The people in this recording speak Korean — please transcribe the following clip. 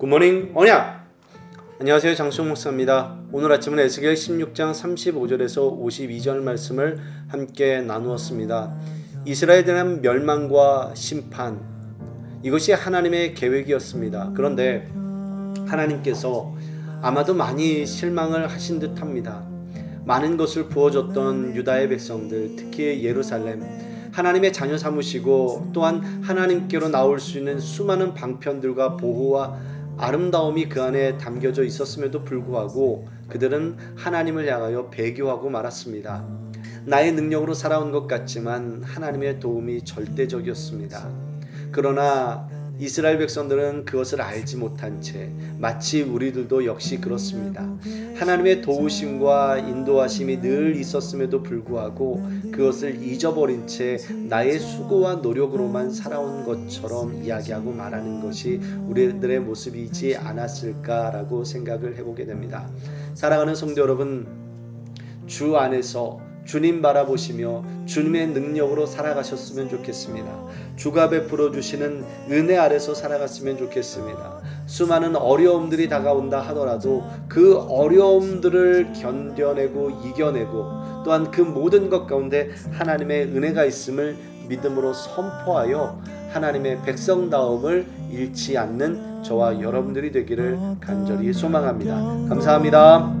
굿모닝. 언약 안녕하세요. 장수 목사입니다. 오늘 아침은 에스겔 16장 35절에서 52절 말씀을 함께 나누었습니다. 이스라엘에 대한 멸망과 심판 이것이 하나님의 계획이었습니다. 그런데 하나님께서 아마도 많이 실망을 하신 듯합니다. 많은 것을 부어줬던 유다의 백성들 특히 예루살렘 하나님의 자녀 삼으시고 또한 하나님께로 나올 수 있는 수많은 방편들과 보호와 아름다움이 그 안에 담겨져 있었음에도 불구하고 그들은 하나님을 향하여 배교하고 말았습니다. 나의 능력으로 살아온 것 같지만 하나님의 도움이 절대적이었습니다. 그러나 이스라엘 백성들은 그것을 알지 못한 채 마치 우리들도 역시 그렇습니다. 하나님의 도우심과 인도하심이 늘 있었음에도 불구하고 그것을 잊어버린 채 나의 수고와 노력으로만 살아온 것처럼 이야기하고 말하는 것이 우리들의 모습이지 않았을까라고 생각을 해보게 됩니다. 사랑하는 성도 여러분, 주 안에서 주님 바라보시며 주님의 능력으로 살아가셨으면 좋겠습니다. 주가 베풀어 주시는 은혜 아래서 살아갔으면 좋겠습니다. 수많은 어려움들이 다가온다 하더라도 그 어려움들을 견뎌내고 이겨내고 또한 그 모든 것 가운데 하나님의 은혜가 있음을 믿음으로 선포하여 하나님의 백성다움을 잃지 않는 저와 여러분들이 되기를 간절히 소망합니다. 감사합니다.